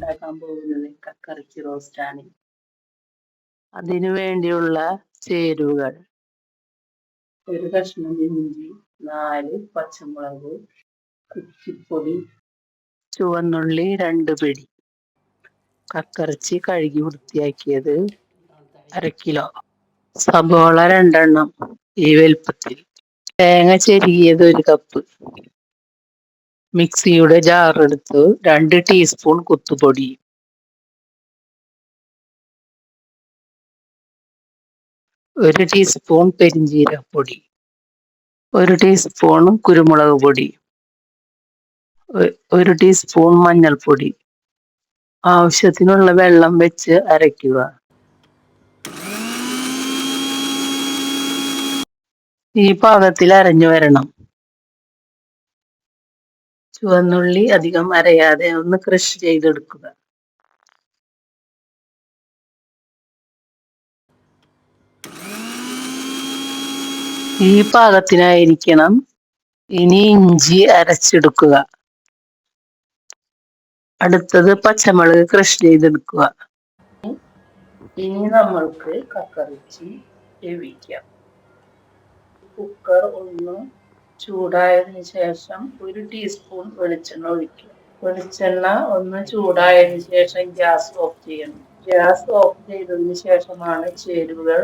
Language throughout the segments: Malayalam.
ഉണ്ടാക്കാൻ പോകുന്നത്? കക്കറിച്ചി റോസ്റ്റാണ് അതിനു വേണ്ടിയുള്ള ചേരുവകൾ. ഒരു കഷ്ണം ഇഞ്ചി നാല് പച്ചമുളക് കുച്ചിപ്പൊടി ചുവന്നുള്ളി രണ്ട് പിടി. കക്കറിച്ചി കഴുകി വൃത്തിയാക്കിയത് അര കിലോ. സബോള രണ്ടെണ്ണം ഈ വലുപ്പത്തിൽ. തേങ്ങ ചെരുകിയത് ഒരു കപ്പ്. മിക്സിയുടെ ജാറെടുത്ത് രണ്ട് ടീസ്പൂൺ കുത്തുപൊടി. ഒരു ടീസ്പൂൺ പെരിഞ്ചീരപ്പൊടി. ഒരു ടീസ്പൂൺ കുരുമുളക് പൊടി. ഒരു ടീസ്പൂൺ മഞ്ഞൾപ്പൊടി. ആവശ്യത്തിനുള്ള വെള്ളം വെച്ച് അരയ്ക്കുക. ഈ പാകത്തിൽ അരഞ്ഞു വരണം. ചുവന്നുള്ളി അധികം അരയാതെ ഒന്ന് ക്രഷ് ചെയ്തെടുക്കുക. ഈ പാകത്തിനായിരിക്കണം ഇനി ഇഞ്ചി അരച്ചെടുക്കുക. അടുത്തത് പച്ചമുളക് ക്രഷ് ചെയ്തെടുക്കുക. ഇനി നമ്മൾക്ക് കക്കറിച്ചി വേവിക്കാം. കുക്കർ ഒന്ന് ചൂടായതിന് ശേഷം ഒരു ടീസ്പൂൺ വെളിച്ചെണ്ണ ഒഴിക്കുക. വെളിച്ചെണ്ണ ഒന്ന് ചൂടായതിന് ശേഷം ഗ്യാസ് ഓഫ് ചെയ്യണം. ഗ്യാസ് ഓഫ് ചെയ്തതിന് ശേഷമാണ് ചേരുവകൾ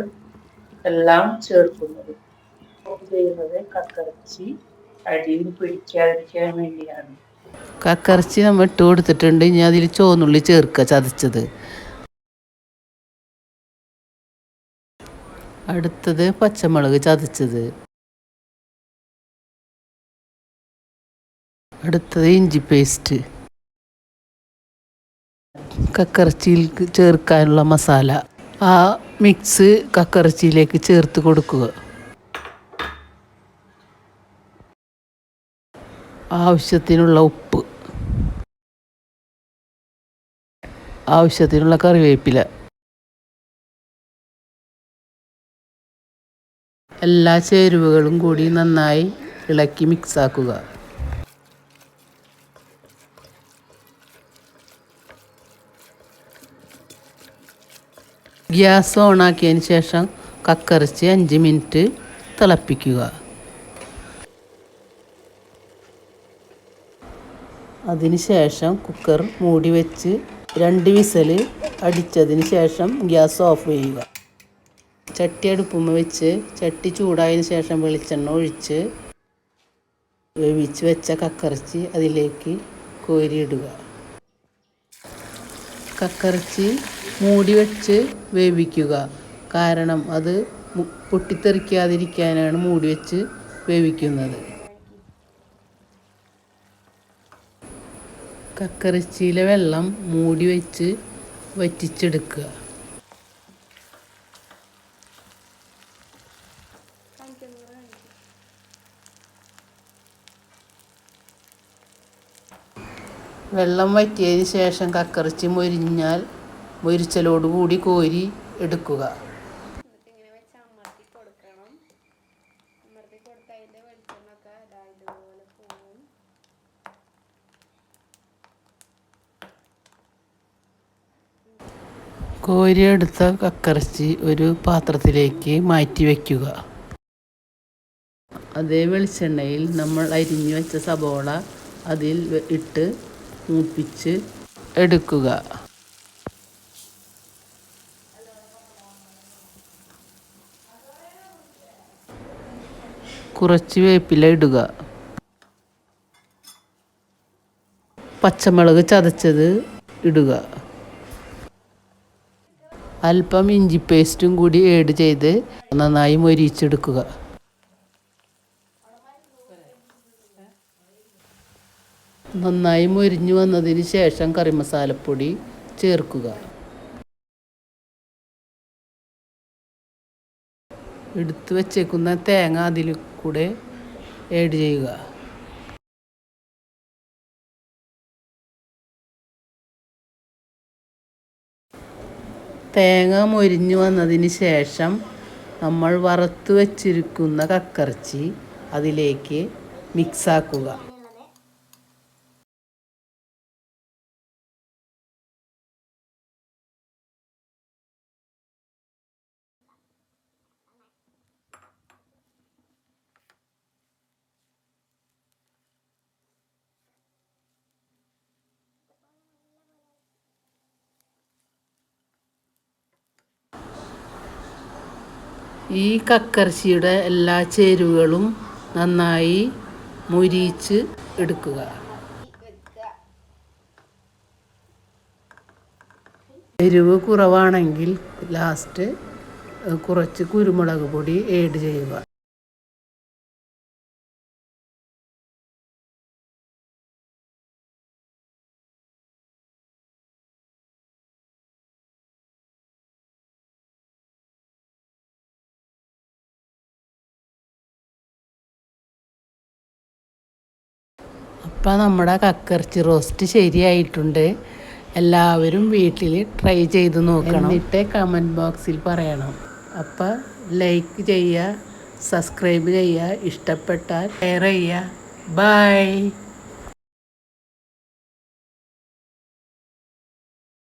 എല്ലാം ചേർക്കുന്നത്. ഓഫ് ചെയ്യുന്നത് കക്കറച്ചി അടിയിൽ പിടിക്കാതിരിക്കാൻ വേണ്ടിയാണ്. കക്കറച്ചി നമ്മൾ ഇട്ട് കൊടുത്തിട്ടുണ്ട്. ഇനി അതിൽ ചോന്നുള്ളി ചേർക്കുക ചതച്ചത്. അടുത്തത് പച്ചമുളക് ചതച്ചത്. അടുത്തത് ഇഞ്ചി പേസ്റ്റ് കക്കറച്ചിയിൽ ചേർക്കാനുള്ള മസാല. ആ മിക്സ് കക്കറച്ചിയിലേക്ക് ചേർത്ത് കൊടുക്കുക. ആവശ്യത്തിനുള്ള ഉപ്പ്. ആവശ്യത്തിനുള്ള കറിവേപ്പില. എല്ലാ ചേരുവകളും കൂടി നന്നായി ഇളക്കി മിക്സാക്കുക ഗ്യാസ് ഓണാക്കിയതിന് ശേഷം കക്കറിച്ച് അഞ്ച് മിനിറ്റ് തിളപ്പിക്കുക. അതിന് ശേഷം കുക്കർ മൂടി വെച്ച് രണ്ട് വിസൽ അടിച്ചതിന് ശേഷം ഗ്യാസ് ഓഫ് ചെയ്യുക. ചട്ടി അടുപ്പുമ്മ വെച്ച് ചട്ടി ചൂടായതിന് ശേഷം വെളിച്ചെണ്ണ ഒഴിച്ച് വേവിച്ച് വെച്ച കക്കറച്ചി അതിലേക്ക് കോരിയിടുക. കക്കറച്ചി മൂടി വെച്ച് വേവിക്കുക. കാരണം അത് പൊട്ടിത്തെറിക്കാതിരിക്കാനാണ് മൂടി വെച്ച് വേവിക്കുന്നത്. കക്കറിച്ചിയിലെ വെള്ളം മൂടി വെച്ച് വറ്റിച്ചെടുക്കുക. വെള്ളം വറ്റിയതിന് ശേഷം കക്കറിച്ചി മൊരിഞ്ഞാൽ മൊരിച്ചലോടുകൂടി കോരി എടുക്കുക. കോരിയെടുത്ത കക്കറച്ചി ഒരു പാത്രത്തിലേക്ക് മാറ്റി വയ്ക്കുക അതേ വെളിച്ചെണ്ണയിൽ നമ്മൾ അരിഞ്ഞു വെച്ച സബോള അതിൽ ഇട്ട് മൂപ്പിച്ച് എടുക്കുക. കുറച്ച് വേപ്പില ഇടുക. പച്ചമുളക് ചതച്ചത് ഇടുക. അല്പം ഇഞ്ചി പേസ്റ്റും കൂടി ഏഡ് ചെയ്ത് നന്നായി മൊരിച്ചെടുക്കുക. നന്നായി മൊരിഞ്ഞു വന്നതിന് ശേഷം കറി മസാലപ്പൊടി ചേർക്കുക. എടുത്തു വച്ചേക്കുന്ന തേങ്ങ അതിൽ കൂടെ ഏഡ് ചെയ്യുക. തേങ്ങ മൊരിഞ്ഞു വന്നതിന് ശേഷം നമ്മൾ വറുത്ത് വച്ചിരിക്കുന്ന കക്കറച്ചി അതിലേക്ക് മിക്സാക്കുക ഈ കക്കർച്ചിയുടെ എല്ലാ ചേരുവകളും നന്നായി മുരിച്ച് എടുക്കുക. എരിവ് കുറവാണെങ്കിൽ ലാസ്റ്റ് കുറച്ച് കുരുമുളക് പൊടി ഏഡ് ചെയ്യുക. അപ്പം നമ്മുടെ കക്കർച്ചി റോസ്റ്റ് ശരിയായിട്ടുണ്ട്. എല്ലാവരും വീട്ടിൽ ട്രൈ ചെയ്ത് നോക്കണം. എന്നിട്ട് കമന്റ് ബോക്സിൽ പറയണം. അപ്പം ലൈക്ക് ചെയ്യുക സബ്സ്ക്രൈബ് ചെയ്യുക ഇഷ്ടപ്പെട്ടാൽ ഷെയർ ചെയ്യുക ബൈ